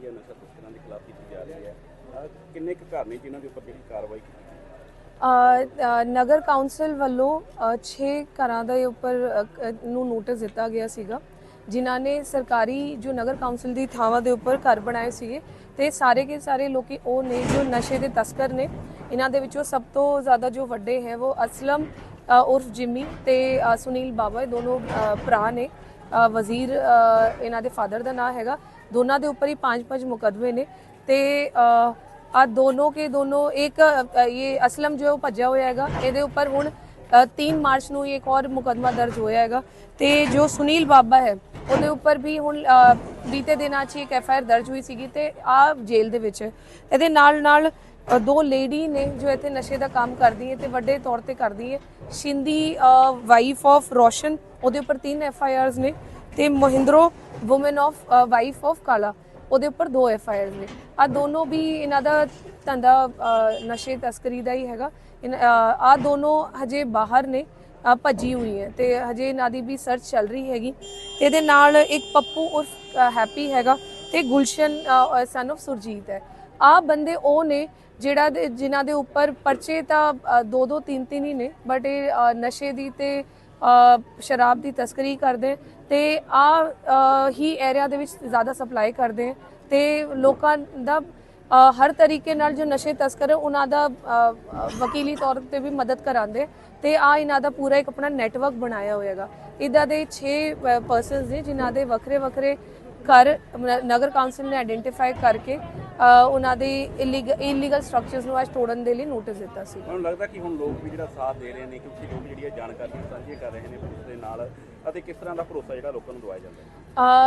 ਜਿਹੜੀ ਨਸ਼ਾ ਤਸਕਰਾਂ ਦੇ ਖਿਲਾਫ ਕੀਤੀ ਜਾ ਰਹੀ ਹੈ। ਕਿੰਨੇ ਕੁ ਘਰ ਨੇ ਜਿਨ੍ਹਾਂ ਦੇ ਉੱਪਰ ਜਿਹੜੀ ਕਾਰਵਾਈ ਕੀਤੀ ਨਗਰ ਕੌਂਸਲ ਵੱਲੋਂ 6 ਘਰਾਂ ਦੇ ਉੱਪਰ ਨੂੰ ਨੋਟਿਸ ਦਿੱਤਾ ਗਿਆ ਸੀਗਾ। ਜਿਨ੍ਹਾਂ ਨੇ ਸਰਕਾਰੀ ਜੋ ਨਗਰ ਕੌਂਸਲ ਦੀ ਥਾਵਾਂ ਦੇ ਉੱਪਰ ਘਰ ਬਣਾਏ ਸੀਗੇ, ਤੇ ਸਾਰੇ ਕੇ ਸਾਰੇ ਲੋਕੀ ਉਹ ਨੇ ਜੋ ਨਸ਼ੇ ਦੇ ਤਸਕਰ ਨੇ, ਇਹਨਾਂ ਦੇ ਵਿੱਚੋਂ ਸਭ ਤੋਂ ਜ਼ਿਆਦਾ ਜੋ ਵੱਡੇ ਹੈ ਉਹ ਅਸਲਮ ਉਰਫ ਜਿਮੀ ਤੇ ਸੁਨੀਲ ਬਾਬਾ ਇਹ ਦੋਨੋਂ ਭਰਾ ਨੇ। ਵਜ਼ੀਰ ਇਹਨਾਂ ਦੇ ਫਾਦਰ ਦਾ ਨਾਮ ਹੈਗਾ। ਦੋਨਾਂ ਦੇ ਉੱਪਰ ਹੀ ਪੰਜ ਪੰਜ ਮੁਕੱਦਮੇ ਨੇ ਤੇ ਅ, ਆ ਦੋਨੋਂ ਕੇ ਦੋਨੋਂ ਇੱਕ ਇਹ ਅਸਲਮ ਜੋ ਹੈ ਉਹ ਭੱਜਿਆ ਹੋਇਆ ਹੈਗਾ। ਇਹਦੇ ਉੱਪਰ ਹੁਣ 3 ਮਾਰਚ ਨੂੰ ਇੱਕ ਹੋਰ ਮੁਕਦਮਾ ਦਰਜ ਹੋਇਆ ਹੈਗਾ ਤੇ ਜੋ ਸੁਨੀਲ ਬਾਬਾ ਹੈ ਉਹਦੇ ਉੱਪਰ ਵੀ ਹੁਣ ਬੀਤੇ ਦਿਨਾਂ 'ਚ ਹੀ ਇੱਕ ਐਫ ਆਈ ਆਰ ਦਰਜ ਹੋਈ ਸੀਗੀ ਤੇ ਆ ਜੇਲ੍ਹ ਦੇ ਵਿੱਚ। ਇਹਦੇ ਨਾਲ ਨਾਲ ਦੋ ਲੇਡੀ ਨੇ ਜੋ ਇੱਥੇ ਨਸ਼ੇ ਦਾ ਕੰਮ ਕਰਦੀ ਹੈ ਤੇ ਵੱਡੇ ਤੌਰ ਤੇ ਕਰਦੀ ਹੈ। ਸ਼ਿੰਦੀ ਵਾਈਫ ਆਫ ਰੋਸ਼ਨ ਉਹਦੇ ਉੱਪਰ ਤਿੰਨ ਐਫ ਆਈ ਆਰਸ ਨੇ। ਤੇ Mahindru woman of wife of Kala, ਉਹਦੇ ਉੱਪਰ ਦੋ ਐਫ ਆਈ ਆਰ ਨੇ। ਆ ਦੋਨੋਂ ਵੀ ਇਹਨਾਂ ਦਾ ਧੰਦਾ ਨਸ਼ੇ, ਤਸਕਰੀ ਦਾ ਹੀ ਹੈਗਾ। ਆ ਦੋਨੋਂ ਹਜੇ ਬਾਹਰ ਨੇ ਭੱਜੀ ਹੋਈ ਹੈ ਤੇ ਹਜੇ ਇਹਨਾਂ ਦੀ ਵੀ ਸਰਚ ਚੱਲ ਰਹੀ ਹੈਗੀ। ਤੇ ਇਹਦੇ ਨਾਲ ਇੱਕ ਪੱਪੂ ਉਰਫ ਹੈਪੀ ਹੈਗਾ ਤੇ ਗੁਲਸ਼ਨ ਸਨ of ਸੁਰਜੀਤ ਹੈ। ਆ ਬੰਦੇ ਉਹ ਨੇ ਜਿਹੜਾ ਦੇ- ਜਿਨ੍ਹਾਂ ਦੇ ਉੱਪਰ ਪਰਚੇ ਤਾਂ ਦੋ ਦੋ ਤਿੰਨ ਤਿੰਨ ਹੀ ਨੇ ਬਟ ਇਹ ਨਸ਼ੇ ਦੀ ਤੇ ਸ਼ਰਾਬ ਦੀ ਤਸਕਰੀ ਕਰਦੇ। ਤੇ ਆ ਹੀ ਏਰੀਆ ਦੇ ਵਿੱਚ ਜ਼ਿਆਦਾ ਸਪਲਾਈ ਕਰਦੇ ਤੇ ਲੋਕਾਂ ਦਾ ਹਰ ਤਰੀਕੇ ਨਾਲ ਜੋ ਨਸ਼ੇ ਤਸਕਰ ਹੈ ਉਹਨਾਂ ਦਾ ਵਕੀਲੀ ਤੌਰ ਤੇ ਵੀ ਮਦਦ ਕਰਾਉਂਦੇ ਤੇ ਆ ਇਹਨਾਂ ਦਾ ਪੂਰਾ ਇੱਕ ਆਪਣਾ ਨੈਟਵਰਕ ਬਣਾਇਆ ਹੋਇਆਗਾ ਇਦਾਂ ਦੇ 6 ਪਰਸਨਸ ਨੇ ਜਿਨ੍ਹਾਂ ਦੇ ਵੱਖਰੇ ਵੱਖਰੇ ਘਰ ਨਗਰ ਕੌਂਸਲ ਨੇ ਆਇਡੈਂਟੀਫਾਈ ਕਰਕੇ ਅ, ਉਹਨਾਂ ਦੇ ਇਲੀਗਲ ਸਟਰਕਚਰਸ ਨੂੰ ਅੱਜ ਤੋੜਨ ਦੇ ਲਈ ਨੋਟਿਸ ਦਿੱਤਾ ਸੀ। ਮੈਨੂੰ ਲੱਗਦਾ ਕਿ ਹੁਣ ਲੋਕ ਵੀ ਜਿਹੜਾ ਸਾਥ ਦੇ ਰਹੇ ਨੇ ਕਿਉਂਕਿ ਲੋਕ ਜਿਹੜੀਆਂ ਜਾਣਕਾਰੀਆਂ ਸਾਂਝੀਆਂ ਕਰ ਰਹੇ ਨੇ ਪੁਲਿਸ ਦੇ ਨਾਲ ਅਤੇ ਕਿਸ ਤਰ੍ਹਾਂ ਦਾ ਭਰੋਸਾ ਜਿਹੜਾ ਲੋਕਾਂ ਨੂੰ ਦਵਾਇਆ ਜਾਂਦਾ ਹੈ?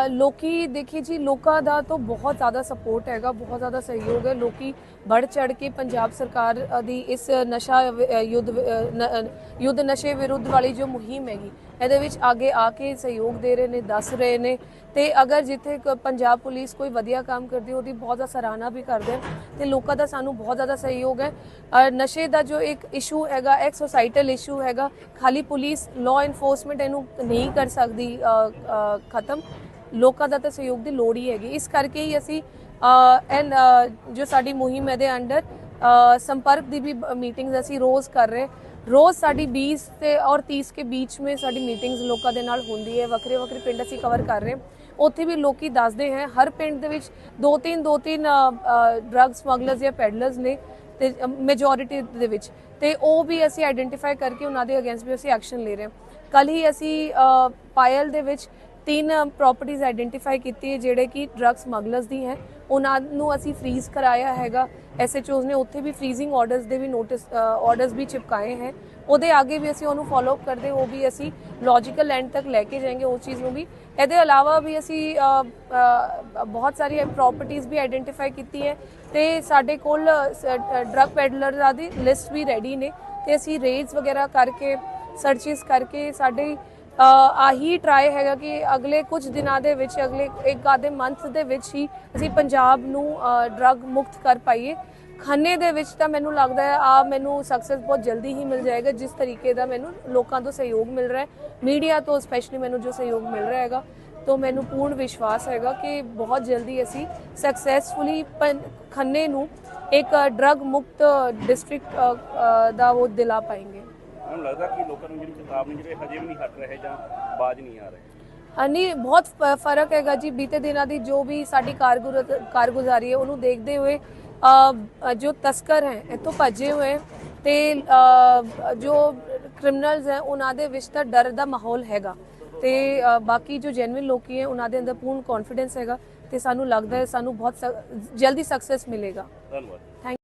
ਅ, ਲੋਕੀ ਦੇਖੀ ਜੀ ਲੋਕਾਂ ਦਾ ਤਾਂ ਬਹੁਤ ਜ਼ਿਆਦਾ ਸਪੋਰਟ ਹੈਗਾ ਬਹੁਤ ਜ਼ਿਆਦਾ ਸਹਿਯੋਗ ਹੈ। ਲੋਕੀ ਵੱਧ ਚੜ ਕੇ ਪੰਜਾਬ ਸਰਕਾਰ ਦੀ ਇਸ ਨਸ਼ਾ ਵਿ- ਯੁੱਧ ਵਿ- ਨ- ਅ, ਯੁੱਧ ਨਸ਼ੇ ਵਿਰੁੱਧ ਵਾਲੀ ਜੋ ਮੁਹਿੰਮ ਹੈਗੀ ਇਹਦੇ ਵਿੱਚ ਅੱਗੇ ਆ ਕੇ ਸਹਿਯੋਗ ਦੇ ਰਹੇ ਨੇ ਦੱਸ ਰਹੇ ਨੇ। ਤੇ ਅਗਰ ਜਿੱਥੇ ਕ- ਪੰਜਾਬ ਪੁਲਿਸ ਕੋਈ ਵਧੀਆ ਕੰਮ ਕਰਦੀ ਉਹਦੀ ਬਹੁਤ ਜ਼ਿਆਦਾ ਸਰਾਹਨਾ ਵੀ ਕਰਦੇ ਹਨ। ਤੇ ਲੋਕਾਂ ਦਾ ਸਾਨੂੰ ਬਹੁਤ ਜ਼ਿਆਦਾ ਸਹਿਯੋਗ ਹੈ। ਅ, ਨਸ਼ੇ ਦਾ ਜੋ ਇੱਕ ਇਸ਼ੂ ਹੈਗਾ ਇੱਕ ਸੋਸਾਈਟਲ ਇਸ਼ੂ ਹੈਗਾ ਖਾਲੀ ਪੁਲਿਸ ਲਾਅ ਇਨਫੋਰਸਮੈਂਟ ਇਹਨੂੰ ਨਹੀਂ ਕਰ ਸਕਦੀ ਖਤਮ। ਲੋਕਾਂ ਦਾ ਤਾਂ ਸਹਿਯੋਗ ਦੀ ਲੋੜ ਹੀ ਹੈਗੀ। ਇਸ ਕਰਕੇ ਹੀ ਅਸੀਂ ਅ, ਐਨ ਜੋ ਸਾਡੀ ਮੁਹਿੰਮ ਹੈ ਦੇ ਅੰਡਰ ਸੰਪਰਕ ਦੀ ਵੀ ਮੀਟਿੰਗਸ ਅਸੀਂ ਰੋਜ਼ ਕਰ ਰਹੇ ਰੋਜ਼ ਸਾਡੀ 20 ਤੇ ਔਰ 30 ਕੇ ਬੀਚ में ਸਾਡੀ ਮੀਟਿੰਗਸ ਲੋਕਾਂ ਦੇ ਨਾਲ ਹੁੰਦੀ ਹੈ। ਵੱਖਰੇ ਵੱਖਰੇ ਪਿੰਡ ਅਸੀਂ ਕਵਰ ਕਰ ਰਹੇ ਉੱਥੇ ਵੀ ਲੋਕੀ ਦੱਸਦੇ ਹੈ ਹਰ ਪਿੰਡ ਦੇ ਵਿੱਚ ਦੋ ਤਿੰਨ ਦੋ ਤਿੰਨ ਡਰੱਗ ਸਮਗਲਰਸ ਜਾਂ ਪੈਡਲਰਸ ਨੇ ਤੇ ਮੈਜੋਰਿਟੀ ਦੇ ਵਿੱਚ। ਤੇ ਉਹ ਵੀ ਅਸੀਂ ਆਈਡੈਂਟੀਫਾਈ ਕਰਕੇ ਉਹਨਾਂ ਦੇ ਅਗੇਂਸਟ ਵੀ ਅਸੀਂ ਐਕਸ਼ਨ ਲੈ ਰਹੇ ਹਾਂ। ਕੱਲ ਹੀ ਅਸੀਂ ਪਾਇਲ ਦੇ ਵਿੱਚ ਤਿੰਨ ਪ੍ਰਾਪਰਟੀਆਂ ਆਈਡੈਂਟੀਫਾਈ ਕੀਤੀ ਹੈ, ਜਿਹੜੇ ਕਿ ਡਰੱਗ ਸਮਗਲਰਸ ਦੀ ਹੈ। ਉਹਨਾਂ ਨੂੰ ਅਸੀਂ ਫ੍ਰੀਜ਼ ਕਰਾਇਆ ਹੈਗਾ। ਐਸਐਚਓਜ਼ ਨੇ ਉੱਥੇ ਵੀ ਫ੍ਰੀਜ਼ਿੰਗ ਆਰਡਰਸ ਦੇ ਵੀ ਨੋਟਿਸ ਆਰਡਰਸ ਵੀ ਚਿਪਕਾਏ ਹੈ। ਉਹਦੇ ਅੱਗੇ ਵੀ ਅਸੀਂ ਉਹਨੂੰ ਫਾਲੋ ਅਪ ਕਰਦੇ, ਉਹ ਵੀ ਅਸੀਂ ਲੌਜੀਕਲ ਐਂਡ ਤੱਕ ਲੈ ਕੇ ਜਾਵਾਂਗੇ ਉਸ ਚੀਜ਼ ਨੂੰ ਵੀ। ਇਹਦੇ ਇਲਾਵਾ ਵੀ ਅਸੀਂ ਬਹੁਤ ਸਾਰੀ ਪ੍ਰਾਪਰਟੀਆਂ ਵੀ ਆਈਡੈਂਟੀਫਾਈ ਕੀਤੀ ਹੈ ਤੇ ਸਾਡੇ ਕੋਲ ਡਰੱਗ ਪੈਡਲਰਾਂ ਦੀ ਲਿਸਟ ਵੀ ਰੈਡੀ ਨੇ। ਤੇ ਅਸੀਂ ਰੇਡਸ ਵਗੈਰਾ ਕਰਕੇ ਸਰਚਿਸ ਕਰਕੇ ਸਾਡੇ ਆਹੀ ਟਰਾਈ ਹੈਗਾ ਕਿ ਅਗਲੇ ਕੁਝ ਦਿਨਾਂ ਦੇ ਵਿੱਚ, ਅਗਲੇ ਇੱਕ ਆਧੇ ਮੰਥ ਦੇ ਵਿੱਚ ਹੀ ਅਸੀਂ ਪੰਜਾਬ ਨੂੰ ਡਰੱਗ ਮੁਕਤ ਕਰ ਪਾਈਏ। ਖੰਨੇ ਦੇ ਵਿੱਚ ਤਾਂ ਮੈਨੂੰ ਲੱਗਦਾ ਹੈ ਆ ਮੈਨੂੰ ਸਕਸੈਸ ਬਹੁਤ ਜਲਦੀ ਹੀ ਮਿਲ ਜਾਏਗਾ, ਜਿਸ ਤਰੀਕੇ ਦਾ ਮੈਨੂੰ ਲੋਕਾਂ ਤੋਂ ਸਹਿਯੋਗ ਮਿਲ ਰਿਹਾ ਹੈ। ਮੀਡੀਆ ਤੋਂ ਸਪੈਸ਼ਲੀ ਮੈਨੂੰ ਜੋ ਸਹਿਯੋਗ ਮਿਲ ਰਿਹਾ ਹੈਗਾ, ਤੋਂ ਮੈਨੂੰ ਪੂਰਨ ਵਿਸ਼ਵਾਸ ਹੈਗਾ ਕਿ ਬਹੁਤ ਜਲਦੀ ਅਸੀਂ ਸਕਸੈਸਫੁਲੀ ਖੰਨੇ ਨੂੰ ਇੱਕ ਡਰੱਗ ਮੁਕਤ ਡਿਸਟ੍ਰਿਕਟ ਦਾ ਉਹ ਦਿਲਾ ਪਾਏਗੇ। ਮੈਨੂੰ ਲੱਗਦਾ ਕਿ ਲੋਕਾਂ ਨੂੰ ਜਿਹੜੀ ਚੇਤਾਵਨੀ ਜਿਹੜੇ ਹਜੇ ਵੀ ਨਹੀਂ ਹਟ ਰਹੇ ਜਾਂ ਬਾਜ ਨਹੀਂ ਆ ਰਹੇ। ਹਾਂਜੀ ਬਹੁਤ ਫ਼ਰਕ ਹੈਗਾ ਜੀ। ਬੀਤੇ ਦਿਨਾਂ ਦੀ ਜੋ ਵੀ ਸਾਡੀ ਕਾਰਗੁਜ਼ਾਰੀ ਹੈ ਉਹਨੂੰ ਦੇਖਦੇ ਹੋਏ ਜੋ ਤਸਕਰ ਹੈ ਇੱਥੋਂ ਭੱਜੇ ਹੋਏ ਤੇ ਜੋ ਕ੍ਰਿਮੀਨਲਸ ਹੈ ਉਹਨਾਂ ਦੇ ਵਿੱਚ ਤਾਂ ਡਰ ਦਾ ਮਾਹੌਲ ਹੈਗਾ। ਤੇ ਬਾਕੀ ਜੋ ਜੈਨੂਇਨ ਲੋਕੀ ਹੈ ਉਹਨਾਂ ਦੇ ਅੰਦਰ ਪੂਰਨ ਕੌਨਫੀਡੈਂਸ ਹੈਗਾ ਤੇ ਸਾਨੂੰ ਲੱਗਦਾ ਹੈ ਸਾਨੂੰ ਬਹੁਤ ਜਲਦੀ ਸਕਸੈਸ ਮਿਲੇਗਾ। ਧੰਨਵਾਦ।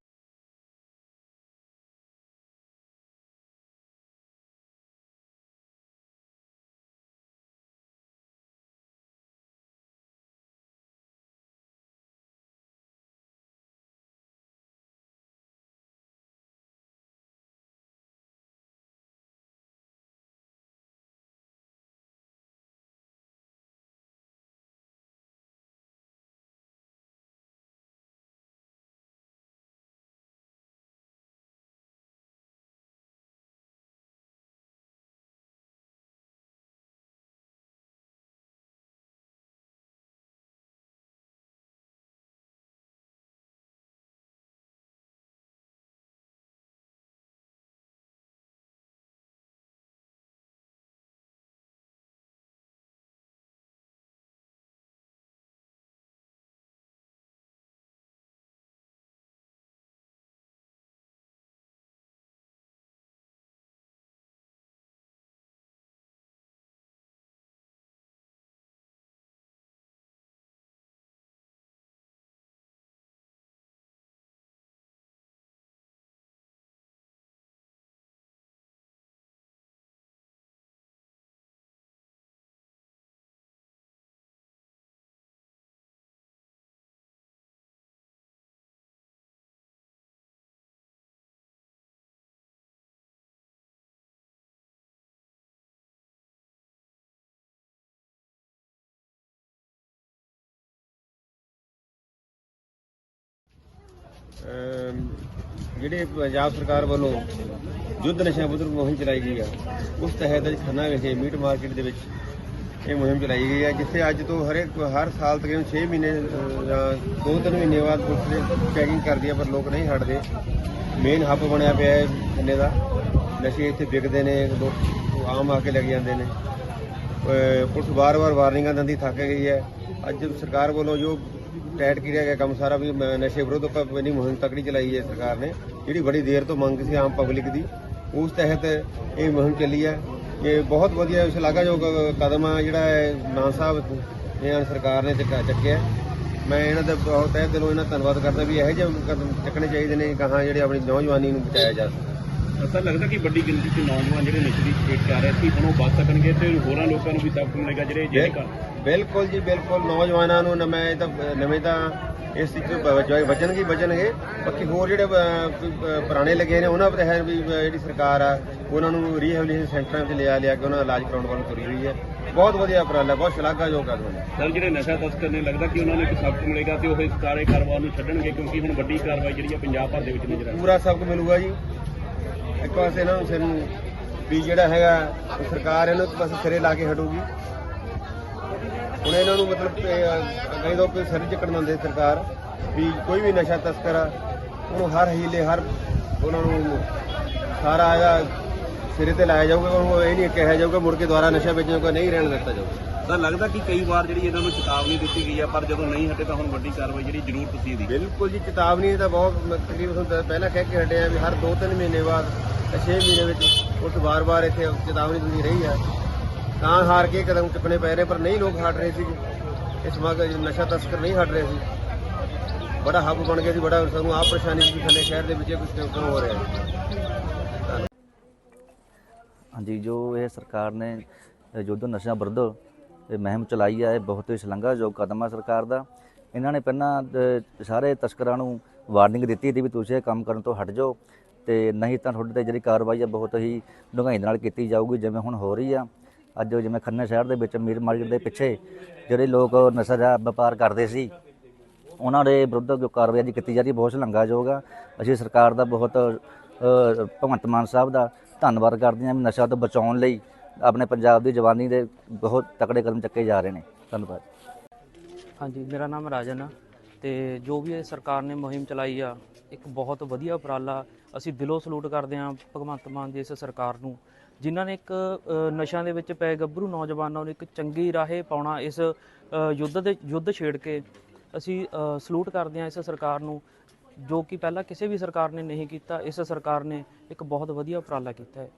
ਜਿਹੜੇ ਪੰਜਾਬ ਸਰਕਾਰ ਵੱਲੋਂ ਯੁੱਧ ਨਸ਼ਾ ਵਿਰੁੱਧ ਮੁਹਿੰਮ ਚਲਾਈ ਗਈ ਆ, ਉਸ ਤਹਿਤ ਅੱਜ ਖੰਨਾ ਵਿਖੇ ਮੀਟ ਮਾਰਕੀਟ ਦੇ ਵਿੱਚ ਇਹ ਮੁਹਿੰਮ ਚਲਾਈ ਗਈ ਹੈ ਜਿੱਥੇ ਅੱਜ ਤੋਂ ਹਰੇਕ, ਹਰ ਸਾਲ ਤਕਰੀਬਨ 6 ਮਹੀਨੇ ਜਾਂ 2-3 ਮਹੀਨੇ ਬਾਅਦ ਪੁਲਿਸ ਨੇ ਚੈਕਿੰਗ ਕਰਦੀ ਹੈ ਪਰ ਲੋਕ ਨਹੀਂ ਹਟਦੇ। ਮੇਨ ਹੱਬ ਬਣਿਆ ਪਿਆ ਹੈ ਖੰਨੇ ਦਾ। ਨਸ਼ੇ ਇੱਥੇ ਵਿਕਦੇ ਨੇ, ਲੋਕ ਆਮ ਆ ਕੇ ਲੱਗ ਜਾਂਦੇ ਨੇ। ਪੁਲਿਸ ਵਾਰ-ਵਾਰ ਵਾਰਨਿੰਗਾਂ ਦਿੰਦੀ ਥੱਕ ਗਈ ਹੈ। ਅੱਜ ਸਰਕਾਰ ਵੱਲੋਂ ਜੋ ਟੈਟ ਕੀਤਾ ਗਿਆ ਕੰਮ ਸਾਰਾ ਵੀ ਮ- ਨਸ਼ੇ ਵਿਰੁੱਧ ਆਪਾਂ ਇੰਨੀ ਮੁਹਿੰਮ ਤਕੜੀ ਚਲਾਈ ਹੈ ਸਰਕਾਰ ਨੇ, ਜਿਹੜੀ ਬੜੀ ਦੇਰ ਤੋਂ ਮੰਗ ਸੀ ਆਮ ਪਬਲਿਕ ਦੀ, ਉਸ ਤਹਿਤ ਇਹ ਮੁਹਿੰਮ ਚੱਲੀ ਹੈ। ਇਹ ਬਹੁਤ ਵਧੀਆ ਸ਼ਲਾਘਾਯੋਗ ਕਦਮ ਆ ਜਿਹੜਾ ਹੈ ਮਾਨ ਸਾਹਿਬ ਨੇ ਸਰਕਾਰ ਨੇ ਚੱਕਾ ਚੱਕਿਆ ਮੈਂ ਇਹਨਾਂ ਦਾ ਬਹੁਤ ਤਹਿ ਦਿਲੋਂ ਇਹਨਾਂ ਦਾ ਧੰਨਵਾਦ ਕਰਦਾ ਵੀ ਇਹੋ ਜਿਹੇ ਕਦਮ ਚੱਕਣੇ ਚਾਹੀਦੇ ਨੇ, ਗਾਹਾਂ ਜਿਹੜੇ ਆਪਣੀ ਨੌਜਵਾਨੀ ਨੂੰ ਬਚਾਇਆ ਜਾ ਸਕੇ। ਅਸਲ ਲੱਗਦਾ ਕਿ ਵੱਡੀ ਗਿਣਤੀ 'ਚ ਨੌਜਵਾਨ ਜਿਹੜੇ ਨਸ਼ੇ ਦੀ ਸਪੀਡ ਕਰ ਰਹੇ ਸੀ ਹੁਣ ਉਹ ਬਚ ਸਕਣਗੇ ਤੇ ਹੋਰਾਂ ਲੋਕਾਂ ਨੂੰ ਵੀ ਸਬਕ ਮਿਲੇਗਾ ਜਿਹੜੇ ਜਿਹੜੇ ਬਿਲਕੁਲ ਜੀ ਬਿਲਕੁਲ ਨੌਜਵਾਨਾਂ ਨੂੰ ਨਵੇਂ ਤਾਂ ਨਵੇਂ ਤਾਂ ਇਸ ਚੀਜ਼ ਤੋਂ ਬਚਣਗੇ ਬਚਣਗੇ। ਬਾਕੀ ਹੋਰ ਜਿਹੜੇ ਪੁਰਾਣੇ ਲੱਗੇ ਨੇ ਉਹਨਾਂ ਪਰ ਹੈ ਵੀ ਜਿਹੜੀ ਸਰਕਾਰ ਆ ਉਹਨਾਂ ਨੂੰ ਰੀਹੈਬਿਲਿਟੇਸ਼ਨ ਸੈਂਟਰਾਂ ਵਿੱਚ ਲਿਆ ਲਿਆ ਕੇ ਉਹਨਾਂ ਦਾ ਇਲਾਜ ਕਰਾਉਣ ਵੱਲ ਤੁਰੀ ਹੋਈ ਹੈ। ਬਹੁਤ ਵਧੀਆ ਉਪਰਾਲਾ ਹੈ, ਬਹੁਤ ਸ਼ਲਾਘਾਯੋਗ ਕਦਮ ਹੈ ਸਰ ਜਿਹੜੇ ਨਸ਼ਾ ਤਸਕਰ ਨੇ ਲੱਗਦਾ ਕਿ ਉਹਨਾਂ ਨੂੰ ਇੱਕ ਸਬਕ ਮਿਲੇਗਾ ਤੇ ਉਹ ਇਸ ਕਾਰੇ ਕਾਰੋਬਾਰ ਨੂੰ ਛੱਡਣਗੇ ਕਿਉਂਕਿ ਹੁਣ ਵੱਡੀ ਕਾਰਵਾਈ ਜਿਹੜੀ ਹੈ ਪੰਜਾਬ ਭਰ ਦੇ ਵਿੱਚ ਨਜ਼ਰ ਆ ਰਹੀ ਹੈ। ਪੂਰਾ ਸਬਕ ਮਿਲੂਗਾ ਜੀ। ਇੱਕ ਪਾਸੇ ਇਹਨਾਂ ਨੂੰ ਸਿਰ ਨੂੰ ਵੀ ਜਿਹੜਾ ਹੈਗਾ ਸਰਕਾਰ ਇਹਨੂੰ ਇੱਕ ਪਾਸੇ ਸਿਰੇ ਲਾ ਕੇ ਹਟੂਗੀ। ਹੁਣ ਇਹਨਾਂ ਨੂੰ ਮਤਲਬ ਕਈ ਲੋਕ ਸਿਰ ਚੱਕਣ ਦਿੰਦੇ ਸਰਕਾਰ, ਵੀ ਕੋਈ ਵੀ ਨਸ਼ਾ ਤਸਕਰ ਆ, ਉਹਨੂੰ ਹਰ ਹੀਲੇ ਹਰ ਉਹਨਾਂ ਨੂੰ ਸਾਰਾ ਇਹਦਾ ਸਿਰੇ ਤੇ ਲਾਇਆ ਜਾਊਗਾ ਉਹਨੂੰ ਇਹ ਨਹੀਂ ਕਿਹਾ ਜਾਊਗਾ ਮੁੜ ਕੇ ਦੁਬਾਰਾ ਨਸ਼ਾ ਵੇਚਣ ਕੋ ਨਹੀਂ ਰਹਿਣ ਦਿੱਤਾ ਜਾਊਗਾ। ਤਾਂ ਲੱਗਦਾ ਕਿ ਕਈ ਵਾਰ ਜਿਹੜੀ ਇਹਨਾਂ ਨੂੰ ਚੇਤਾਵਨੀ ਦਿੱਤੀ ਗਈ ਹੈ ਪਰ ਜਦੋਂ ਨਹੀਂ ਹਟੇ ਤਾਂ ਹੁਣ ਵੱਡੀ ਕਾਰਵਾਈ ਜਿਹੜੀ ਜ਼ਰੂਰ ਤੁਸੀਂ ਦੀ। ਬਿਲਕੁਲ ਜੀ ਚੇਤਾਵਨੀ ਤਾਂ ਬਹੁਤ ਤਕਰੀਬਨ ਪਹਿਲਾਂ ਕਹਿ ਕੇ ਹਟੇ ਆ ਵੀ ਹਰ 2-3 ਮਹੀਨੇ ਬਾਅਦ ਤੇ 6 ਮਹੀਨੇ ਵਿੱਚ ਉਸ ਵਾਰ-ਵਾਰ ਇੱਥੇ ਚੇਤਾਵਨੀ ਦਿੰਦੀ ਰਹੀ ਹੈ ਤਾਂ ਹਾਰ ਕੇ ਕਦਮ ਚੁੱਕਣੇ ਪੈ ਰਹੇ ਪਰ ਨਹੀਂ ਲੋਕ ਹਟ ਰਹੇ ਸੀ ਇਸ ਮਗ ਨਸ਼ਾ ਤਸਕਰ ਨਹੀਂ ਹਟ ਰਹੇ ਸੀ। ਬੜਾ ਹੱਬ ਬਣ ਗਿਆ ਸੀ ਬੜਾ ਸਾਨੂੰ ਆਪ ਪਰੇਸ਼ਾਨੀ ਸੀ ਥੱਲੇ ਸ਼ਹਿਰ ਦੇ ਵਿੱਚ ਕੁਝ ਹੋ ਰਿਹਾ ਹੈ। ਹਾਂਜੀ, ਜੋ ਇਹ ਸਰਕਾਰ ਨੇ ਯੁੱਧ ਨਸ਼ਿਆਂ ਵਿਰੁੱਧ ਇਹ ਮੁਹਿੰਮ ਚਲਾਈ ਹੈ ਇਹ ਬਹੁਤ ਹੀ ਸ਼ਲਾਘਾਯੋਗ ਕਦਮ ਹੈ ਸਰਕਾਰ ਦਾ। ਇਹਨਾਂ ਨੇ ਪਹਿਲਾਂ ਸਾਰੇ ਤਸਕਰਾਂ ਨੂੰ ਵਾਰਨਿੰਗ ਦਿੱਤੀ ਸੀ ਵੀ ਤੁਸੀਂ ਇਹ ਕੰਮ ਕਰਨ ਤੋਂ ਹਟ ਜਾਓ ਤੇ ਨਹੀਂ ਤਾਂ ਤੁਹਾਡੇ ਤੇ ਜਿਹੜੀ ਕਾਰਵਾਈ ਹੈ ਬਹੁਤ ਹੀ ਡੂੰਘਾਈ ਦੇ ਨਾਲ ਕੀਤੀ ਜਾਊਗੀ, ਜਿਵੇਂ ਹੁਣ ਹੋ ਰਹੀ ਆ। ਅੱਜ ਜਿਵੇਂ ਖੰਨਾ ਸ਼ਹਿਰ ਦੇ ਵਿੱਚ ਮੀਰ ਮਾਰਕੀਟ ਦੇ ਪਿੱਛੇ ਜਿਹੜੇ ਲੋਕ ਨਸ਼ਾ ਦਾ ਵਪਾਰ ਕਰਦੇ ਸੀ, ਉਹਨਾਂ ਦੇ ਵਿਰੁੱਧ ਜੋ ਕਾਰਵਾਈ ਅੱਜ ਕੀਤੀ ਜਾ ਰਹੀ, ਬਹੁਤ ਸ਼ਲਾਘਾਯੋਗ ਆ। ਅਸੀਂ ਸਰਕਾਰ ਦਾ ਬਹੁਤ ਭਗਵੰਤ ਮਾਨ ਸਾਹਿਬ ਦਾ ਧੰਨਵਾਦ ਕਰਦੇ ਹਾਂ ਵੀ ਨਸ਼ਾ ਤੋਂ ਬਚਾਉਣ ਲਈ ਆਪਣੇ ਪੰਜਾਬ ਦੀ ਜਵਾਨੀ ਦੇ ਬਹੁਤ ਤਕੜੇ ਕਦਮ ਚੱਕੇ ਜਾ ਰਹੇ ਨੇ। ਧੰਨਵਾਦ। ਹਾਂਜੀ, ਮੇਰਾ ਨਾਮ ਰਾਜਨ ਆ ਤੇ ਜੋ ਵੀ ਇਹ ਸਰਕਾਰ ਨੇ ਮੁਹਿੰਮ ਚਲਾਈ ਆ, ਇੱਕ ਬਹੁਤ ਵਧੀਆ ਉਪਰਾਲਾ ਅਸੀਂ ਦਿਲੋਂ ਸਲੂਟ ਕਰਦੇ ਹਾਂ ਭਗਵੰਤ ਮਾਨ ਦੀ ਇਸ ਸਰਕਾਰ ਨੂੰ, ਜਿਨ੍ਹਾਂ ਨੇ ਇੱਕ ਨਸ਼ਿਆਂ ਦੇ ਵਿੱਚ ਪਏ ਗੱਭਰੂ ਨੌਜਵਾਨਾਂ ਨੂੰ ਇੱਕ ਚੰਗੀ ਰਾਹੇ ਪਾਉਣਾ ਇਸ ਯੁੱਧ ਦੇ, ਯੁੱਧ ਛੇੜ ਕੇ ਅਸੀਂ ਸਲੂਟ ਕਰਦੇ ਹਾਂ ਇਸ ਸਰਕਾਰ ਨੂੰ ਜੋ ਕਿ ਪਹਿਲਾਂ ਕਿਸੇ ਵੀ ਸਰਕਾਰ ਨੇ ਨਹੀਂ ਕੀਤਾ, ਇਸ ਸਰਕਾਰ ਨੇ ਇੱਕ ਬਹੁਤ ਵਧੀਆ ਉਪਰਾਲਾ ਕੀਤਾ ਹੈ।